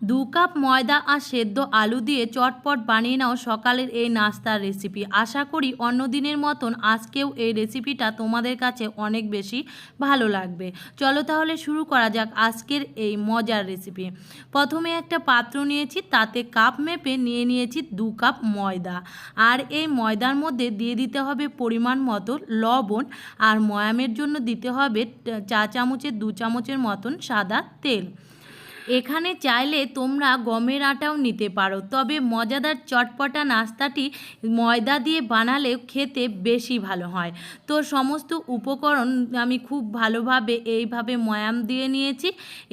দু কাপ ময়দা আর সেদ্ধ আলু দিয়ে চটপট বানিয়ে নাও সকালের এই নাস্তার রেসিপি আশা করি অন্য দিনের মতন আজকেও এই রেসিপিটা তোমাদের কাছে অনেক বেশি ভালো লাগবে। চলো তাহলে শুরু করা যাক আজকের এই মজার রেসিপি প্রথমে একটা পাত্র নিয়েছি, তাতে কাপ মেপে নিয়ে নিয়েছি দু কাপ ময়দা। আর এই ময়দার মধ্যে দিয়ে দিতে হবে পরিমাণ মতো লবণ আর ময়ামের জন্য দিতে হবে চা চামচের দু চামচের মতন সাদা তেল। এখানে চাইলে তোমরা গমের আটাও নিতে পারো। তবে মজাদার চটপটা নাস্তাটি ময়দা দিয়ে বানালে খেতে বেশি ভালো হয়। তো সমস্ত উপকরণ আমি খুব ভালোভাবে এইভাবে ময়াম দিয়ে নিয়েছি।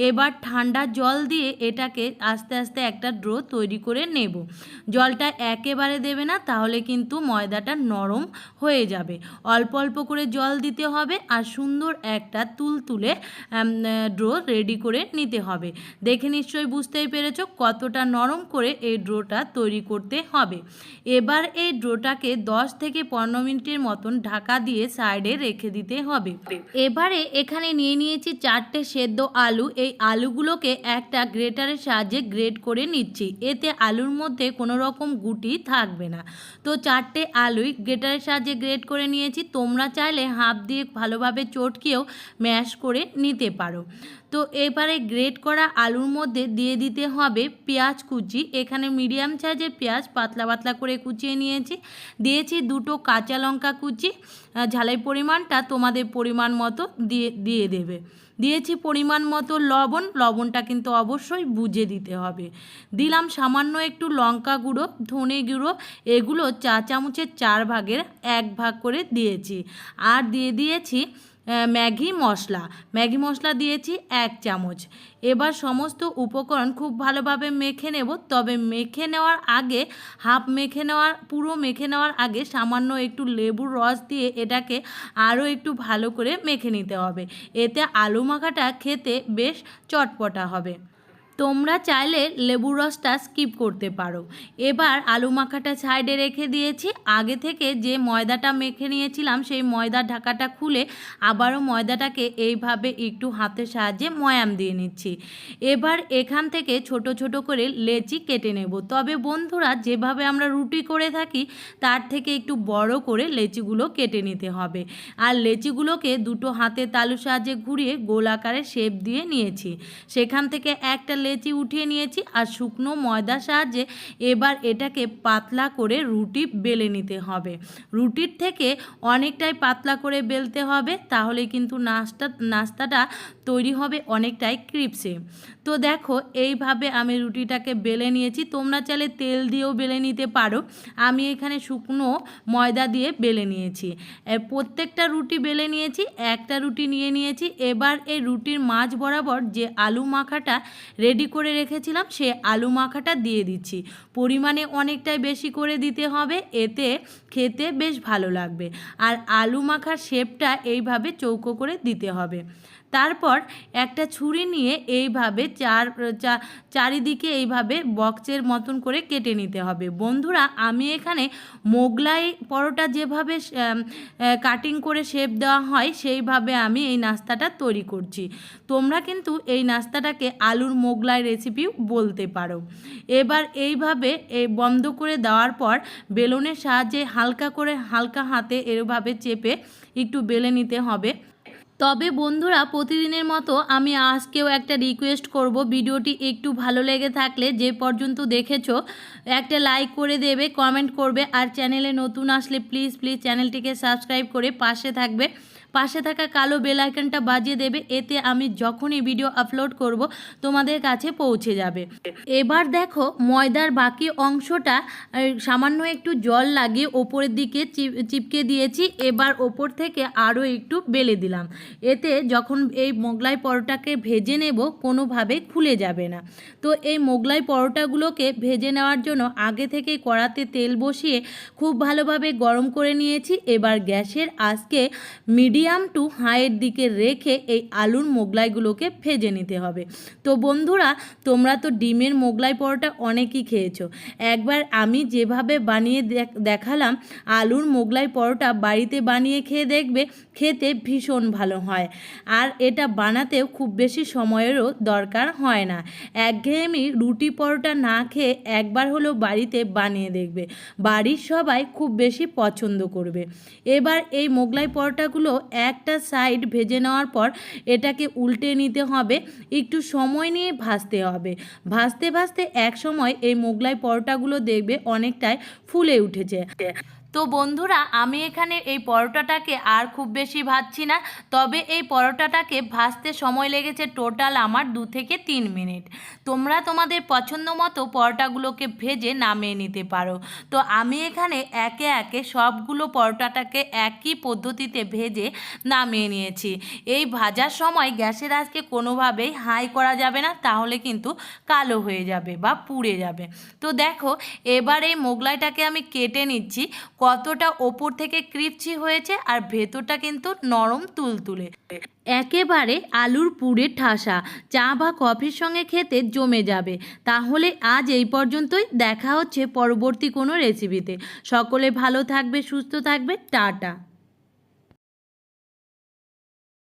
এবার ঠান্ডা জল দিয়ে এটাকে আস্তে আস্তে একটা ড্রো তৈরি করে নেব। জলটা একেবারে দেবে না, তাহলে কিন্তু ময়দাটা নরম হয়ে যাবে। অল্প অল্প করে জল দিতে হবে আর সুন্দর একটা তুলতুলে ড্রো রেডি করে নিতে হবে। দেখে নিশ্চয়ই বুঝতেই পেরেছ কতটা নরম করে এই ড্রোটা তৈরি করতে হবে। এবার এই ড্রোটাকে 10 থেকে পনেরো মিনিটের মতন ঢাকা দিয়ে সাইডে রেখে দিতে হবে। এবারে এখানে নিয়ে নিয়েছি চারটে সেদ্ধ আলু। এই আলুগুলোকে একটা গ্রেটারের সাহায্যে গ্রেট করে নিচ্ছি। এতে আলুর মধ্যে কোনো রকম গুটি থাকবে না। তো চারটে আলুই গ্রেটারের সাহায্যে গ্রেট করে নিয়েছি। তোমরা চাইলে হাত দিয়ে ভালোভাবে চটকেও ম্যাশ করে নিতে পারো। তো এবারে গ্রেট করা আলুর মধ্যে দিয়ে দিতে হবে পেঁয়াজ কুচি। এখানে মিডিয়াম সাইজের পেঁয়াজ পাতলা পাতলা করে কুচিয়ে নিয়েছি। দিয়েছি দুটো কাঁচা লঙ্কা কুচি। ঝালের পরিমাণটা তোমাদের পরিমাণ মতো দিয়ে দিয়ে দেবে। দিয়েছি পরিমাণ মতো লবণ। লবণটা কিন্তু অবশ্যই বুঝে দিতে হবে। দিলাম সামান্য একটু লঙ্কা গুঁড়ো, ধনে গুঁড়ো। এগুলো চা চামচের চার ভাগের এক ভাগ করে দিয়েছি। আর দিয়ে দিয়েছি ম্যাগি মশলা। ম্যাগি মশলা দিয়েছি এক চামচ। এবার সমস্ত উপকরণ খুব ভালোভাবে মেখে নেব। তবে মেখে নেওয়ার আগে, হাফ মেখে নেওয়ার, পুরো মেখে নেওয়ার আগে সামান্য একটু লেবুর রস দিয়ে এটাকে আরও একটু ভালো করে মেখে নিতে হবে। এতে আলু মাখাটা খেতে বেশ চটপটা হবে। তোমরা চাইলে লেবুর রসটা স্কিপ করতে পারো। এবার আলু মাখাটা সাইডে রেখে দিয়েছি। আগে থেকে যে ময়দাটা মেখে নিয়েছিলাম, সেই ময়দার ঢাকাটা খুলে আবারও ময়দাটাকে এইভাবে একটু হাতের সাহায্যে ময়াম দিয়ে নিচ্ছি। এবার এখান থেকে ছোট ছোট করে লেচি কেটে নেব। তবে বন্ধুরা, যেভাবে আমরা রুটি করে থাকি, তার থেকে একটু বড় করে লেচিগুলো কেটে নিতে হবে। আর লেচিগুলোকে দুটো হাতে তালুর সাহায্যে ঘুরিয়ে গোল আকারে শেপ দিয়ে নিয়েছি। সেখান থেকে একটা লেচি উঠিয়ে নিয়েছি আর শুকনো ময়দার সাহায্যে এবার এটাকে পাতলা করে রুটি বেলে নিতে হবে। রুটির থেকে অনেকটাই পাতলা করে বেলতে হবে, তাহলে কিন্তু নাস্তা, নাস্তাটা তৈরি হবে অনেকটাই ক্রিপসে। তো দেখো, এইভাবে আমি রুটিটাকে বেলে নিয়েছি। তোমরা চাইলে তেল দিয়েও বেলে নিতে পারো। আমি এখানে শুকনো ময়দা দিয়ে বেলে নিয়েছি। প্রত্যেকটা রুটি বেলে নিয়েছি, একটা রুটি নিয়ে নিয়েছি। এবার এই রুটির মাঝ বরাবর যে আলু মাখাটা রেডি করে রেখেছিলাম সে আলু মাখাটা দিয়ে দিচ্ছি। পরিমাণে অনেকটাই বেশি করে দিতে হবে, এতে খেতে বেশ ভালো লাগবে। আর আলু মাখার শেপটা এইভাবে চৌকো করে দিতে হবে। তারপর একটা ছুরি নিয়ে এইভাবে চার চারিদিকে এইভাবে বক্সের মতন করে কেটে নিতে হবে। বন্ধুরা, আমি এখানে মোগলাই পরোটা যেভাবে কাটিং করে শেপ দেওয়া হয়, সেইভাবে আমি এই নাস্তাটা তৈরি করছি। তোমরা কিন্তু এই নাস্তাটাকে আলুর মোগলাই রেসিপিও বলতে পারো। এবার এইভাবে এই বন্ধ করে দেওয়ার পর বেলুনের সাহায্যে হালকা করে হালকা হাতে এভাবে চেপে একটু বেলে নিতে হবে। তবে বন্ধুরা, প্রতিদিনের মতো আমি আজকেও একটা রিকোয়েস্ট করব। ভিডিওটি একটু ভালো লেগে থাকলে যে পর্যন্ত দেখেছ, একটা লাইক করে দেবে কমেন্ট করবে। আর চ্যানেলে নতুন আসলে প্লিজ প্লিজ চ্যানেলটিকে সাবস্ক্রাইব করে পাশে থাকবে। পাশে থাকা কালো বেল আইকনটা বাজিয়ে দেবে। এতে আমি যখনই ভিডিও আপলোড করব, তোমাদের কাছে পৌঁছে যাবে। এবার দেখো, ময়দার বাকি অংশটা সামান্য একটু জল লাগিয়ে ওপরের দিকে চিপকে দিয়েছি। এবার ওপর থেকে আরও একটু বেলে দিলাম। এতে যখন এই মোগলাই পরোটাকে ভেজে নেব, কোনোভাবে খুলে যাবে না। তো এই মোগলাই পরোটাগুলোকে ভেজে নেওয়ার জন্য আগে থেকে কড়াতে তেল বসিয়ে খুব ভালোভাবে গরম করে নিয়েছি। এবার গ্যাসের আজকে মিডিয়াম মিডিয়াম টু হাইয়ের দিকে রেখে এই আলুর মোগলাইগুলোকে ভেজে নিতে হবে। তো বন্ধুরা, তোমরা তো ডিমের মোগলাই পরোটা অনেকই খেয়েছো। একবার আমি যেভাবে বানিয়ে দেখ- দেখালাম, আলুর মোগলাই পরোটা বাড়িতে বানিয়ে খেয়ে দেখবে, খেতে ভীষণ ভালো হয়। আর এটা বানাতেও খুব বেশি সময়েরও দরকার হয় না। একঘেয়েমি রুটি পরোটা না খেয়ে একবার হলেও বাড়িতে বানিয়ে দেখবে। বাড়ির সবাই খুব বেশি পছন্দ করবে। এবার এই মোগলাই পরোটাগুলো একটা সাইড ভেজে নেওয়ার পর এটাকে উল্টে নিতে হবে। একটু সময় নিয়ে ভাজতে হবে। ভাজতে ভাজতে এক সময় এই মোগলাই পরোটাগুলো দেখবে অনেকটাই ফুলে উঠেছে। তো বন্ধুরা, আমি এখানে এই পরোটাটাকে আর খুব বেশি ভাজছি না, তবে এই পরোটাটাকে ভাজতে সময় লেগেছে টোটাল আমার দু থেকে তিন মিনিট। তোমরা তোমাদের পছন্দ মতো পরোটাগুলোকে ভেজে নামিয়ে নিতে পারো। তো আমি এখানে একে একে সবগুলো পরোটাটাকে একই পদ্ধতিতে ভেজে নামিয়ে নিয়েছি। এই ভাজার সময় গ্যাসের আজকে কোনোভাবেই হাই করা যাবে না, তাহলে কিন্তু কালো হয়ে যাবে বা পুড়ে যাবে। তো দেখো, এবার এই মোগলাইটাকে আমি কেটে নিচ্ছি। কতটা ওপর থেকে ক্রিপচি হয়েছে আর ভেতরটা কিন্তু নরম তুলতুলে। একেবারে আলুর পুরে ঠাসা। চা বা কফির সঙ্গে খেতে জমে যাবে। তাহলে আজ এই পর্যন্তই। দেখা হচ্ছে পরবর্তী কোনো রেসিপিতে সকলে ভালো থাকবে, সুস্থ থাকবে। টাটা।